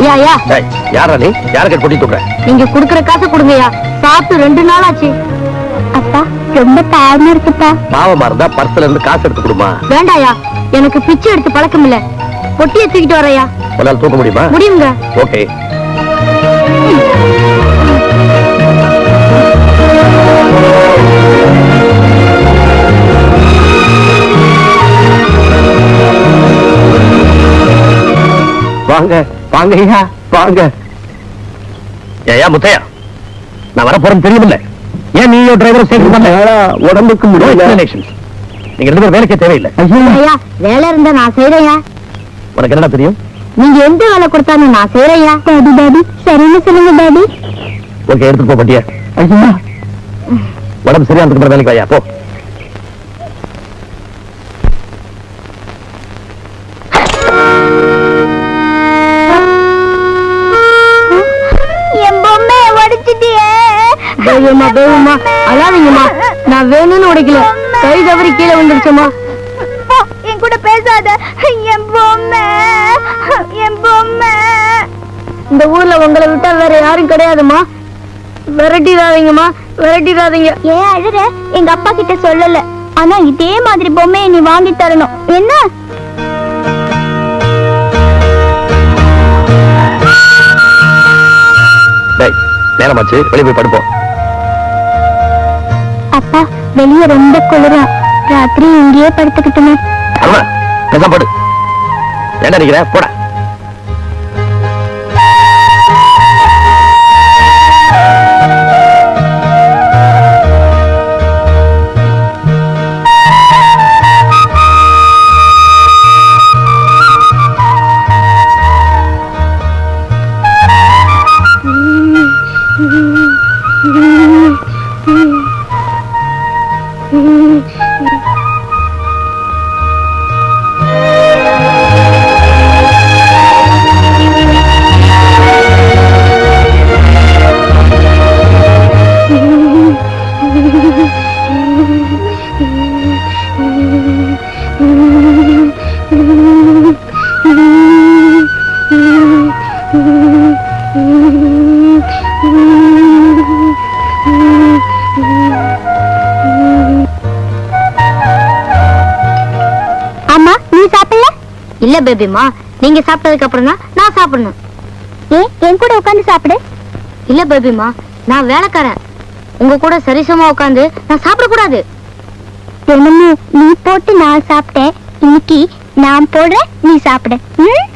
ஐயா ஐயா. யாரா நீ? யாருக்கு கொட்டி தூக்குற? நீங்க குடுக்குற காசை கொடுங்கய்யா. சாப்பிட்டு ரெண்டு நாள் ஆச்சு. அப்பா ரொம்ப டயர்டா இருக்குப்பா. பாவமா இருந்தா பர்ஸ்ல இருந்து காசு எடுத்து கொடுமா? வேண்டாயா எனக்கு பிச்சை எடுத்து பழக்கம் இல்ல. பொட்டியை தூக்கிட்டு வரையா உன்னால தூக்க முடியுமா? முடியுங்க. ஓகே. வாங்க வாங்க ஐயா வாங்க. ஏயா முத்தையா நான் வர போறேன்னு தெரியுமில்ல. ஏன் நீயோ டிரைவர் சேர்த்து பண்ண உடம்புக்கு முடியல. நீங்க ரெண்டு பேரும் வேலைக்கே தேவையில்லை. ஐயா. வேலை இருந்தா நான் செய்யறேயா உனக்கு என்னடா தெரியும்? நீங்க எந்த வேலை கொடுத்தாலும் நான் செய்யறேயா டாடி டாடி சரின்னு சொல்லுங்க டாடி ஓகே எடுத்துட்டு போ பட்டியா. ஐயா. உடம்பு சரியா இருந்துக்கு அப்புறம் வேலைக்கு வாயா போ. தெய்வமா தெய்வமா அழாதீங்கம்மா. நான் வேணும்னு உடைக்கல. கை தவறி கீழே வந்துருச்சம்மா என் கூட பேசாத. என் பொம்மை என் பொம்மை. இந்த ஊர்ல உங்களை விட்டா வேற யாரும் கிடையாதும்மா. விரட்டிடாதீங்கம்மா. விரட்டிடாதீங்க. ஏன் அழுற. எங்க அப்பா கிட்ட சொல்லல. ஆனா இதே மாதிரி பொம்மையை நீ வாங்கி தரணும். என்ன? டேய் நேரமாச்சு. வெளியே போய் படுப்போம். அப்பா வெளிய ரொம்ப குளிரா. ராத்திரி இங்கேயே படுத்துக்கிட்டுமே? அருணா பேசாம படு. என்ன நினைக்கிற போட. இல்ல பேபிமா நீங்க சாப்பிட்டதுக்கு அப்புறம் தான் நான் சாப்பிடணும். ஏ என் கூட உட்கார்ந்து சாப்பிடு. இல்ல பேபிமா நான் வேலைக்காரன். உங்க கூட சரிசமா உட்கார்ந்து நான் சாப்பிடக்கூடாது. தினமும் நீ போட்டு நான் சாப்பிட்டேன். இன்னைக்கு நான் போடுறேன் நீ சாப்பிடு. ம்?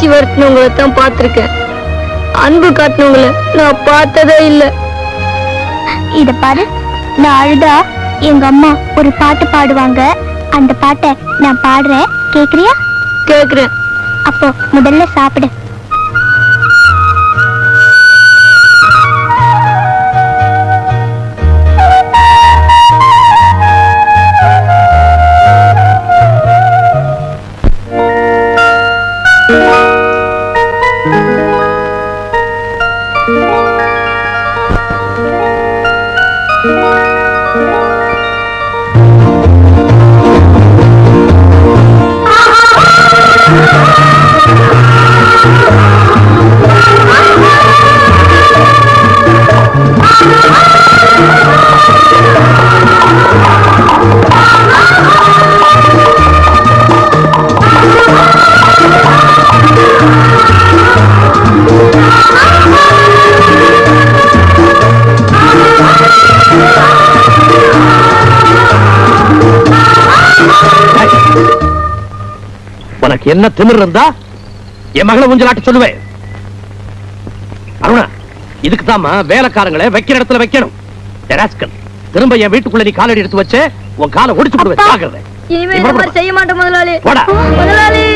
அடிச்சு வரட்டினவங்கள தான் பார்த்திருக்கேன். அன்பு காட்டினவங்கள நான் பார்த்ததே இல்ல. இத பாரு நான் அழுதா எங்க அம்மா ஒரு பாட்டு பாடுவாங்க. அந்த பாட்டை நான் பாடுறேன். கேக்குறியா? கேக்குறேன். அப்போ முதல்ல சாப்பிடு. உனக்கு என்ன திமிர் இருந்தா என் மகளை ஊஞ்சலாட்ட சொல்லுவேன். அருணா இதுக்கு தாமா வேலைக்காரங்களை வைக்கிற இடத்துல வைக்கணும். ராஸ்கல், திரும்ப என் வீட்டுக்குள்ள நீ காலடி எடுத்து வச்சு உன் காலை ஒடிச்சு போடுவேன். அப்பா. ஜாக்கிரதை. இனிமே இந்த மாதிரி செய்ய மாட்டோம் முதலாளி. போடா. முதலாளி!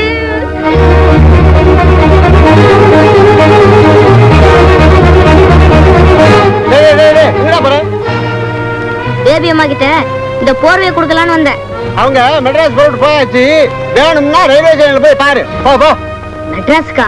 பேபி அம்மா கிட்ட இந்த போர்வையை கொடுக்கலான்னு வந்தேன். அவங்க மெட்ராஸ் போட்டு போயாச்சு. வேணும்னா ரயில்வே ஸ்டேஷன்ல போய் பாரு. போ போ. மெட்ராஸ்க்கா?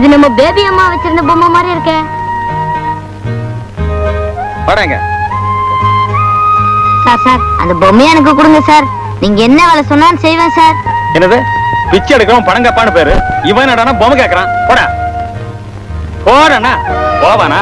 இது நம்ம பேபி அம்மா வச்சிருந்த பொம்மை மாதிரி இருக்கே. வரேங்க சார் சார் அந்த பொம்மையை எனக்கு கொடுங்க சார். நீங்க என்ன வேலை சொன்னாலும் செய்வேன் சார். என்னது? பிச்சை எடுக்கிறவன் பணங்கப்பான்னு பேரு. இவன் என்னடானா பொம்மை கேக்குறான் போடா. போடா போவானா?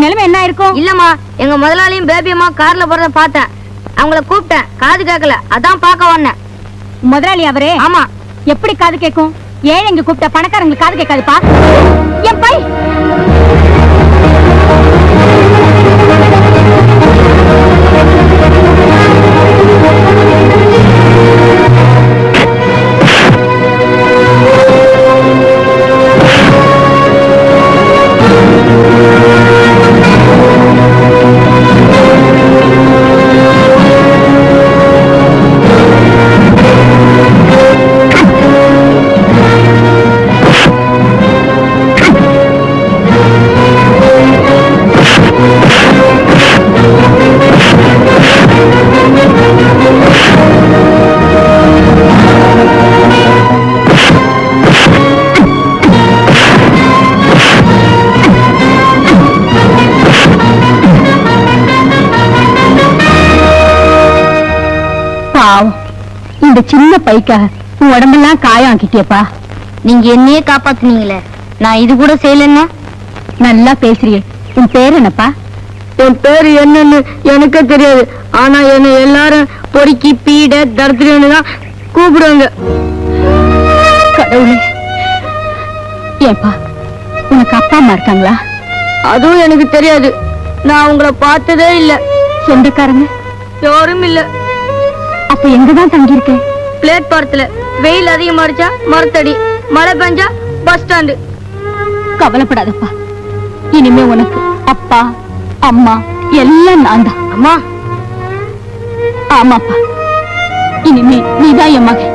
உன் நிலைமை என்ன இருக்கும் இல்லம்மா எங்க முதலாளியும் பேபி அம்மா கார்ல போறத பார்த்தேன். அவங்கள கூப்பிட்டேன் காது கேட்கல அதான் பார்க்க வந்தேன். முதலாளி அவரே? ஆமா. எப்படி காது கேட்கும் ஏழைங்க கூப்பிட்ட பணக்காரங்களுக்கு காது கேட்காதுப்பா? என் பை! இந்த சின்ன பைக்காக உன் உடம்பெல்லாம் காயம் ஆக்கிட்டியப்பா நீங்க என்னையே காப்பாத்துனீங்களே. நான் இது கூட செய்யலன்னா? நல்லா பேசுறியே. உன் பேர் என்னப்பா? என் பேர் என்னன்னு எனக்கே தெரியாது. ஆனா என்ன எல்லாரும் பொறுக்கி பீட தரத்துலன்னு தான் கூப்பிடுவாங்க. கடவுளே. ஏப்பா உனக்கு அப்பா அம்மா இருக்காங்களா? அதுவும் எனக்கு தெரியாது. நான் உங்களை பார்த்ததே இல்ல. சொந்தக்காரங்க? யாரும் இல்ல. அப்ப எங்கதான் தங்கியிருக்கேன் பிளேட்பாரத்துல வெயில் அதிகமா அடிச்சா மரத்தடி மழை பெஞ்சா பஸ் ஸ்டாண்டு கவலைப்படாதப்பா. இனிமே உனக்கு அப்பா அம்மா எல்லாம் நான் தான். அம்மா. ஆமாப்பா. இனிமே நீதான் என் மகன்.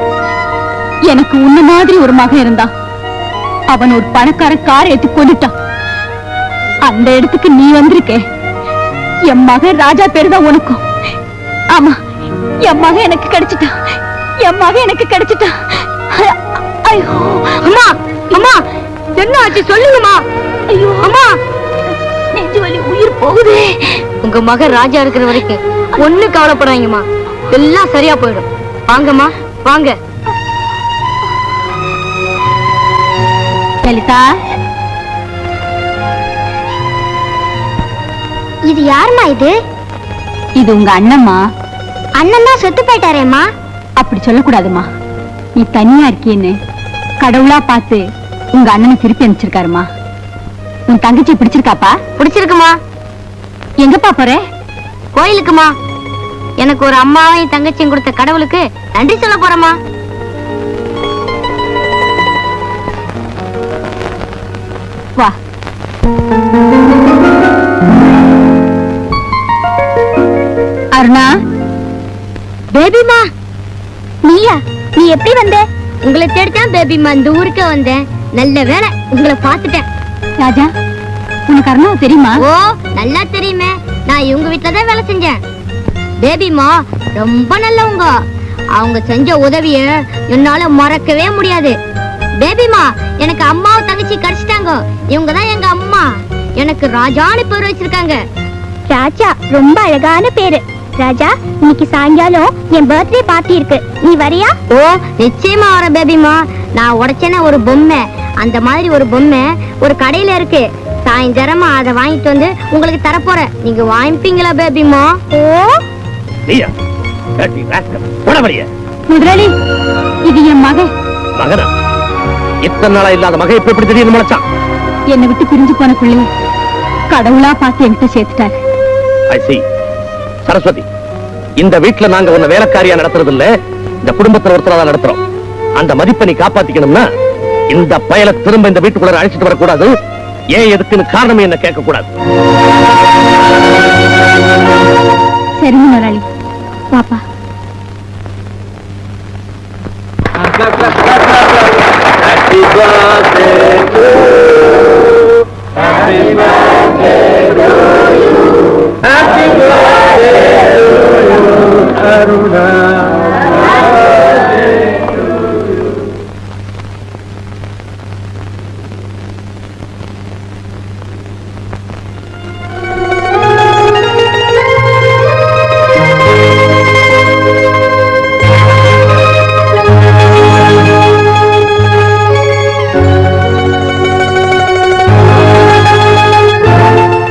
எனக்கு உன்ன மாதிரி ஒரு மகன் இருந்தான் அவன் ஒரு பணக்கார கார் ஏத்தி கொண்டுட்டான். அந்த இடத்துக்கு நீ வந்திருக்கே. என் மகன் ராஜா பேரு தான் உனக்கும். ஆமா. என் மகன் எனக்கு கிடைச்சிட்டான். என் மகன் எனக்கு கிடைச்சிட்டான். ஐயோ அம்மா அம்மா என்ன ஆச்சு சொல்லுங்கம்மா. ஐயோ அம்மா நெஞ்சு வலி உயிர் போகுதே. உங்க மகன் ராஜா இருக்கிற வரைக்கும் ஒண்ணு கவலைப்படாதீங்கம்மா. எல்லாம் சரியா போயிடும். வாங்கம்மா வாங்க. லலிதா. இது யாருமா இது? இது உங்க அண்ணம்மா. அண்ணன் தான் செத்து போயிட்டாரேம்மா. அப்படி சொல்லக்கூடாதும்மா நீ தனியா இருக்கியேன்னு கடவுளா பார்த்து உங்க அண்ணனை திருப்பி அனுப்பிச்சிருக்காருமா. உன் தங்கச்சி பிடிச்சிருக்காப்பா? பிடிச்சிருக்குமா. எங்கப்பா போற? கோயிலுக்குமா. எனக்கு ஒரு அம்மாவையும் தங்கச்சியும் கொடுத்த கடவுளுக்கு நன்றி சொல்ல போறேம்மா. வா. அருணா. பேபிமா? நீயா நீ எப்படி வந்த? உங்களை தேடித்தான் பேபிமா இந்த ஊருக்கு வந்தேன். நல்ல வேலை உங்களை பார்த்துட்டேன். ராஜா உனக்கு அருணாவை தெரியுமா? ஓ நல்லா தெரியுமே. நான் இவங்க வீட்ல தான் வேலை செஞ்சேன். பேபிமா ரொம்ப நல்லவங்க. அவங்க செஞ்ச உதவிய என்னால மறக்கவே முடியாது. பேபிமா எனக்கு அம்மாவும் தங்கச்சி கிடைச்சிட்டாங்க. இவங்க தான் எங்க அம்மா. எனக்கு ராஜான்னு பேர் வச்சிருக்காங்க. ராஜா ரொம்ப அழகான பேரு. ராஜா இன்னைக்கு சாயங்காலம் என் பர்த்டே பார்ட்டி இருக்கு. நீ வரியா? ஓ நிச்சயமா வரேன் பேபிமா நான் உடைச்சேன ஒரு பொம்மை. அந்த மாதிரி ஒரு பொம்மை ஒரு கடையில இருக்கு. சாயந்தரமா அதை வாங்கிட்டு வந்து உங்களுக்கு தரப்போறேன். நீங்க வாங்கிப்பீங்களா பேபிமா ஓ? முதலாளி இது என் மகன். மகனா? இத்தனை நாளா இல்லாத மகன் இப்ப எப்படி திடீர்னு முளைச்சான்? என்னை விட்டு பிரிஞ்சு போன பிள்ளைய கடவுளா பார்த்து என்கிட்ட சேர்த்துட்டாரு. சரஸ்வதி இந்த வீட்ல நாங்க உன்னை வேலைக்காரியா நடத்துறது இல்ல இந்த குடும்பத்துல ஒருத்தரா தான் நடத்துறோம். அந்த மதிப்பை நீ காப்பாத்திக்கணும்னா இந்த பயலை திரும்ப இந்த வீட்டுக்குள்ள அழைச்சிட்டு வரக்கூடாது. ஏன் எதுக்குன்னு காரணம் என்ன கேட்க கூடாது சரிங்க முதலாளி பாப்பா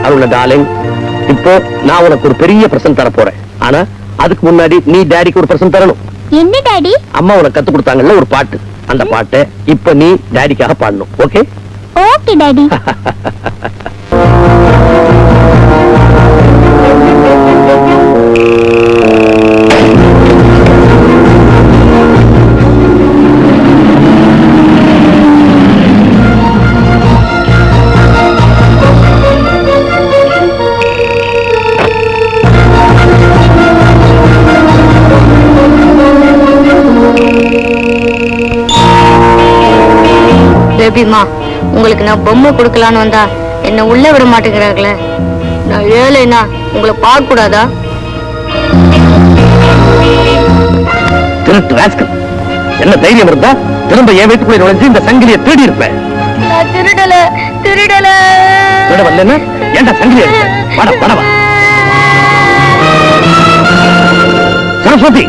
அருண டார்லிங் இப்போ நான் உனக்கு ஒரு பெரிய பிரசன்ட் தர போறேன். ஆனா அதுக்கு முன்னாடி நீ டேடிக்கு ஒரு பிரசன்ட் தரணும். என்ன டாடி அம்மா உனக்கு கத்து கொடுத்தாங்கல்ல ஒரு பாட்டு. அந்த பாட்டை இப்ப நீ டேடிக்காக பாடணும். ஓகே ஓகே டாடி பேபிமா உங்களுக்கு நான் பொம்மை கொடுக்கலான்னு வந்தா என்ன உள்ள விட மாட்டேங்கிறாங்களே நான் ஏழைனா உங்களை பார்க்க கூடாதா திருட்டு ராஸ்கல். என்ன தைரியம் இருந்தா திரும்ப என் வீட்டுக்குள்ள நுழைஞ்சு இந்த சங்கிலியை தேடி இருப்பேன். நான் திருடல திருடல. திருட வரலன்னா ஏன்டா சங்கிலி எடுத்த? வட வடவா சரஸ்வதி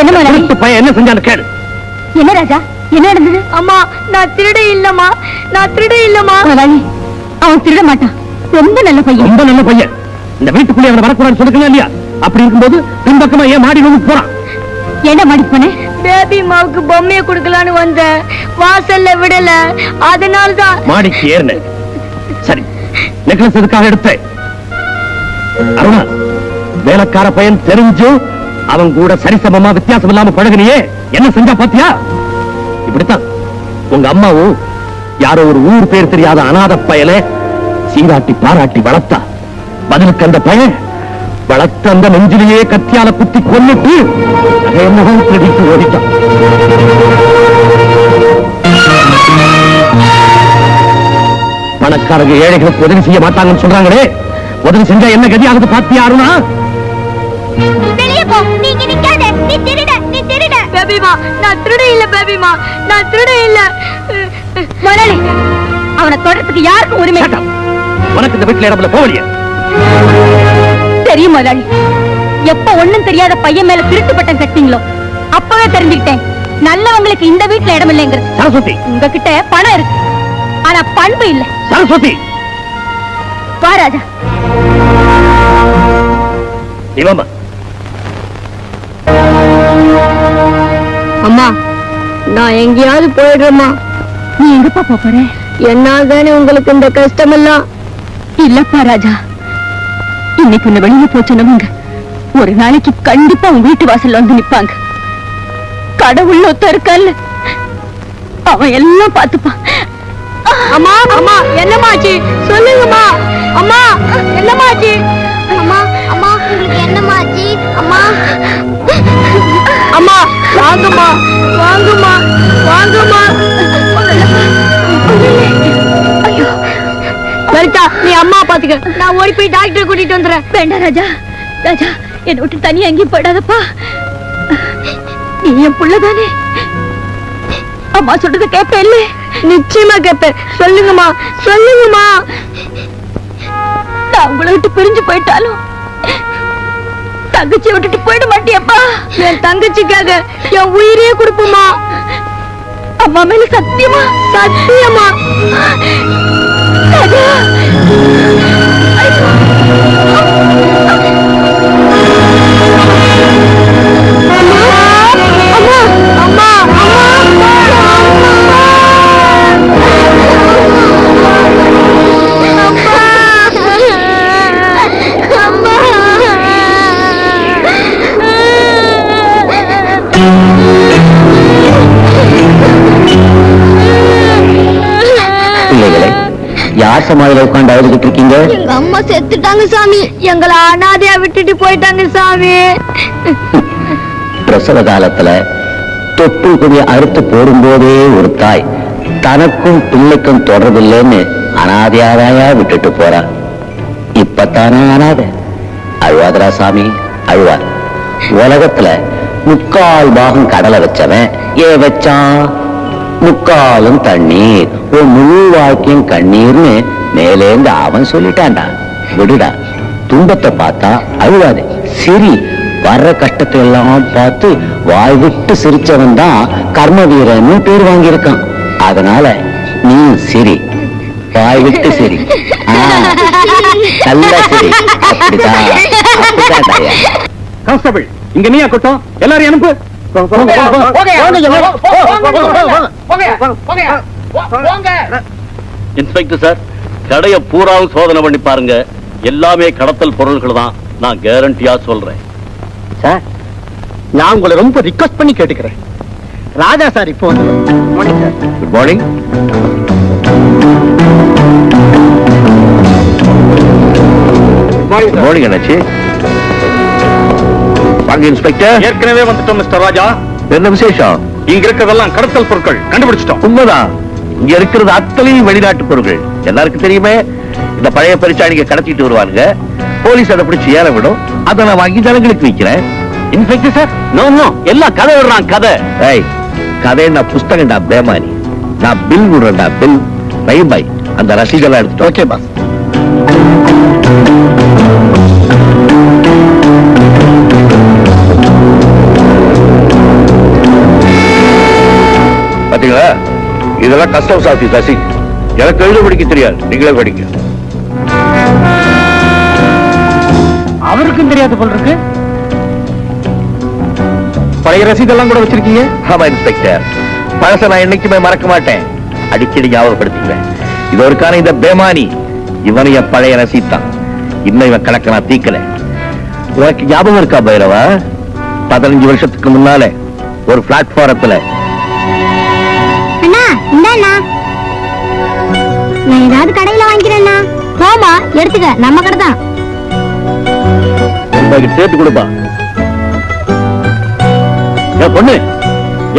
என்ன பையன் என்ன செஞ்சான்னு கேளு. என்ன ராஜா? என்ன நடந்தது? அம்மா நான் திருட இல்லம்மா. நான் திருட இல்லம்மா. முதலாளி அவன் திருட மாட்டான். ரொம்ப நல்ல பையன். ரொம்ப நல்ல பையன். இந்த வீட்டுக்குள்ளே அவனை வரக்கூடாதுன்னு இல்லையா? அப்படி இருக்கும்போது பின்பக்கமா ஏன் மாடி வந்து போறான்? என்ன மாடி போனேன் பேபி மாவுக்கு பொம்மையை கொடுக்கலான்னு வந்தேன். வாசல்ல விடல. அதனால தான் மாடிக்கு ஏறின சரி நெக்லஸ் எதுக்காக எடுத்த அருணா வேலைக்கார பையன் தெரிஞ்சும் அவன் கூட சரிசமமா வித்தியாசம் இல்லாம பழகுனியே. என்ன செஞ்சா பாத்தியா? இப்படித்தான். உங்க அம்மாவும் யாரோ ஒரு ஊர் பேர் தெரியாத அநாத பயலை சீராட்டி பாராட்டி வளர்த்தா. பதிலுக்கு அந்த பயன் வளர்த்த அந்த நெஞ்சிலேயே கத்தியால குத்தி கொண்டுட்டு அதை என்னவோ திருடிட்டு ஓடிட்டான். பணக்காரங்க ஏழைகளுக்கு உதவி செய்ய மாட்டாங்கன்னு சொல்றாங்களே உதவி செஞ்சா என்ன கதி ஆகுது பாத்தியா போ. நீங்க நிக்காத. நீ திருட நீ திருட. பேபிமா நான் திருட இல்ல பேபிமா. நான் திருட இல்ல. முதலாளி அவனை தொடர்றதுக்கு யாருக்கும் உரிமை. உனக்கு இந்த வீட்டுல இடத்துல போவலிய தெரியும் முதலாளி எப்ப ஒண்ணும் தெரியாத பையன் மேல திருட்டு பட்டம் கட்டிங்களோ அப்பவே தெரிஞ்சுக்கிட்டேன். நல்லவங்களுக்கு இந்த வீட்டுல இடம் இல்லைங்கிறது. சரஸ்வதி. உங்ககிட்ட பணம் இருக்கு. ஆனா பண்பு இல்ல. சரஸ்வதி. வா ராஜா. இவமா அம்மா நான் எங்கேயாவது போயிடுறேம்மா. நீ எங்கப்பா போப் போற? என்னால் தானே உங்களுக்கு இந்த கஷ்டமெல்லாம். இல்லப்பா ராஜா. இன்னைக்கு உன்னை வெளியில போச்சுனவங்க ஒரு நாளைக்கு கண்டிப்பா உன் வீட்டு வாசல்ல வந்து நிப்பாங்க. கடவுள் ஒத்த இருக்கல்ல அவன் எல்லாம் பார்த்துப்பான் அம்மா அம்மா என்னமாச்சு சொல்லுங்கம்மா. அம்மா என்னமாச்சு பாத்துக்க. நான் ஓடி போய் டாக்டர் கூட்டிட்டு வந்துடுறேன். வேண்டாம் ராஜா. ராஜா என்னை விட்டு தனியா எங்கேயும் போயிடாதப்பா. நீ என் புள்ளதானே? அம்மா சொல்றத கேட்ப இல்ல? நிச்சயமா கேப்பேன் சொல்லுங்கம்மா. சொல்லுங்கம்மா. நான் உங்களை விட்டு பிரிஞ்சு போயிட்டாலும் தங்கச்சியை விட்டுட்டு போயிட மாட்டியப்பா என் தங்கச்சிக்காக என் உயிரையே கொடுப்போமா அம்மா மேல சத்தியமா? சத்தியமா? சமாதியில உட்காந்து அழுதுகிட்டு இருக்கீங்க? எங்க அம்மா செத்துட்டாங்க சாமி. எங்களை அனாதையா விட்டுட்டு போயிட்டாங்க சாமி. பிரசவ காலத்துல தொப்புள் குடிய அறுத்து போடும்போதே ஒரு தாய் தனக்கும் பிள்ளைக்கும் தொடர்பில்லைன்னு அனாதையாதாயா விட்டுட்டு போறா. இப்பத்தானே அனாதை? அழுவாதரா சாமி அழுவார். உலகத்துல முக்கால் பாகம் கடலை வச்சவன் ஏன் வச்சான்? முக்காலும் தண்ணீர். ஒரு முழு வாழ்க்கையும் கண்ணீர்னு மேலேந்து அவன் சொல்லிட்டான்டா. விடுடா. துன்பத்தை பார்த்தா அழுவாதே. சிரி வர்ற கஷ்டத்தை எல்லாம் பார்த்து வாய் விட்டு சிரிச்சவன் தான் கர்ம வீரன்னு பேர் வாங்கியிருக்கான். அதனால நீ சிரி. வாய் விட்டு சிரி. நல்லா சிரி. அப்படிதான். கான்ஸ்டபிள் இங்க நீயா கூட்டம்? எல்லாரும் அனுப்பு. Inspector sir. கடைய பூராவும் சோதனை பண்ணி பாருங்க. எல்லாமே கடத்தல் பொருள்கள் தான். நான் கேரண்டியா சொல்றேன். சார் நான் உங்களை ரொம்ப ரிக்வஸ்ட் பண்ணி கேட்டுக்கிறேன். ராஜா சார் இப்போ வந்து குட் மார்னிங் மார்னிங் அண்ணாச்சி. வாங்க இன்ஸ்பெக்டர் ஏற்கனவே வந்துட்டோம் மிஸ்டர் ராஜா. என்ன விசேஷம்? இங்க இருக்கிறதெல்லாம் கடத்தல் பொருட்கள். கண்டுபிடிச்சிட்டோம். உண்மைதான். இங்க இருக்கிறது அத்தனையும் வெளிநாட்டு பொருட்கள் எல்லாருக்கும் தெரியுமே? இந்த பழைய பரிசாணிங்க கடத்திட்டு வருவாங்க போலீஸ் அதை பிடிச்சு ஏற விடும். அதை நான் வாங்கி ஜனங்களுக்கு விற்கிறேன் இன்ஸ்பெக்டர் சார் நோ நோ எல்லாம் கதை விடுறான் கதை. ஏய் கதை நான் புஸ்தகம்டா பேமானி நான் பில் விடுறேன்டா பில் பை பை. அந்த ரசீதெல்லாம் எடுத்துட்டு ஓகே பாஸ் பாத்தீங்களா? இதெல்லாம் கஸ்டம்ஸ் ஆபீஸ் ரசீட் எனக்கு எழுத படிக்க தெரியாது. நீங்களே படிக்க அவருக்கும் தெரியாது போல் இருக்கு. பழைய ரசீதெல்லாம் கூட வச்சிருக்கீங்க? ஆமா இன்ஸ்பெக்டர் பழச நான் என்னைக்குமே மறக்க மாட்டேன். அடிக்கடி ஞாபகப்படுத்திக்குவேன். இது ஒருக்கான இந்த பேமானி. இவன் என் பழைய ரசீத் தான் இன்னும் இவன் கணக்க நான் தீக்கல உனக்கு ஞாபகம் இருக்கா பைரவா? பதினஞ்சு வருஷத்துக்கு முன்னால ஒரு பிளாட்ஃபாரத்துல இந்தாண்ணா. நான் ஏதாவது கடையில வாங்கிக்கிறேன்னா போமா எடுத்துக்க நம்ம கடை தான். சேர்த்து கொடுப்பா. என் பொண்ணு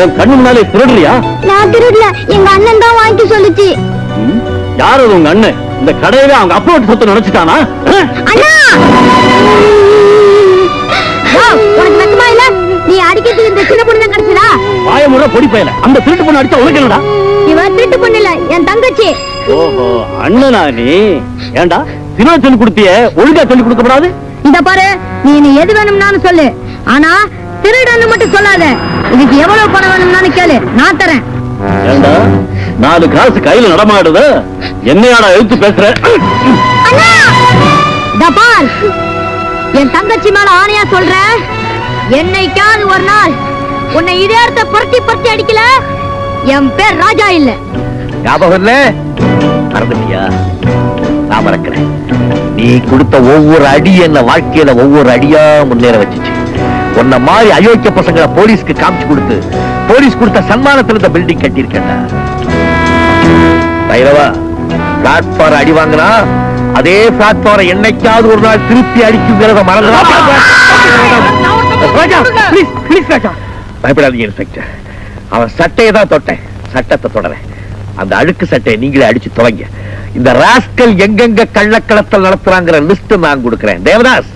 என் கண்ணு முன்னாலே திருடுறியா நான் திருடல எங்க அண்ணன் தான் வாங்கி சொல்லுச்சு? யார் அது உங்க அண்ணன்? இந்த கடையவே அவங்க அப்பா சொத்து நினைச்சிட்டானா? அண்ணா! உனக்கு நீ அடிக்கிறதுக்கு இந்த சின்ன பொண்ணு தான் கிடைச்சதா? வாய முறை பொடி பயல அந்த திருட்டு பொண்ணு அடிச்சா உனக்கு என்னடா? இவ திருட்டு பொண்ணு இல்ல என் தங்கச்சி. ஓஹோ அண்ணனா நீ? ஏண்டா தினம் சொல்லி கொடுத்திய ஒழுங்கா சொல்லி கொடுக்க கூடாது இத பாரு நீ நீ எது வேணும்னாலும் சொல்லு. ஆனா திருடன்னு மட்டும் சொல்லாத. இதுக்கு எவ்வளவு பணம் வேணும்னாலும் கேளு. நான் தரேன். ஏண்டா நாலு காசு கையில நடமாடுது. என்னையாடா எழுத்து பேசுற? பார். என் தங்கச்சி மேல ஆணையா சொல்றேன் என்னைக்காவது ஒரு நாள் உன்னை இதயத்தை புரட்டி புரட்டி அடிக்கல? என் பேர் ராஜா இல்ல. ஞாபகம் இல்ல மறந்துட்டியா? நான் மறக்கிறேன். நீ கொடுத்த ஒவ்வொரு அடி என்ன வாழ்க்கையில ஒவ்வொரு அடியா முன்னேற வச்சுச்சு. உன்ன மாதிரி அயோக்கிய பசங்களை போலீஸ்க்கு காமிச்சு கொடுத்து போலீஸ் கொடுத்த சன்மானத்துல இந்த பில்டிங் கட்டியிருக்கேன்டா. பைரவா பிளாட்ஃபார் அடி வாங்கினா அதே பிளாட்ஃபாரை என்னைக்காவது ஒரு நாள் திருப்பி அடிக்குங்கிறத மறந்து பயப்படாதீங்க இன்ஸ்பெக்டர். அவன் சட்டையை தான் தொட்டேன். சட்டத்தை தொடரேன் அந்த அழுக்கு சட்டையை நீங்களே அடிச்சு துவங்க. இந்த ராஸ்கல் எங்கெங்க கள்ளக்கடத்தல் நடத்துறாங்கிற லிஸ்ட் நான் கொடுக்கிறேன். தேவதாஸ்!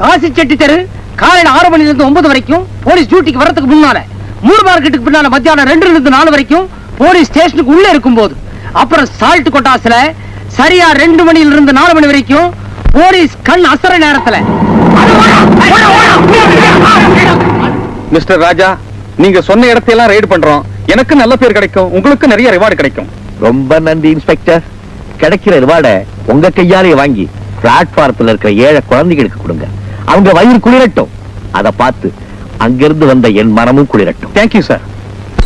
காசி செட்டி தெரு காலையில ஆறு மணில இருந்து ஒன்பது வரைக்கும் போலீஸ் டியூட்டிக்கு வரதுக்கு முன்னால மூர் மார்க்கெட்டுக்கு பின்னால மத்தியானம் ரெண்டுல இருந்து நாலு வரைக்கும் போலீஸ் ஸ்டேஷனுக்கு உள்ள இருக்கும்போது அப்புறம் சால்ட் கொட்டாஸ்ல சரியா ரெண்டு மணில இருந்து நாலு மணி வரைக்கும் போலீஸ் கண் அசர நேரத்துல மிஸ்டர் ராஜா நீங்க சொன்ன இடத்தையெல்லாம் ரைடு பண்றோம். எனக்கு நல்ல பேர் கிடைக்கும். உங்களுக்கு நிறைய ரிவார்டு கிடைக்கும். ரொம்ப நன்றி இன்ஸ்பெக்டர் கிடைக்கிற ரிவார்ட உங்க கையாலே வாங்கி பிளாட்பாரத்துல இருக்கிற ஏழை குழந்தைகளுக்கு கொடுங்க. அவங்க வயிறு குளிரட்டும். அதை பார்த்து அங்கிருந்து வந்த என் மனமும் குளிரட்டும். Thank you sir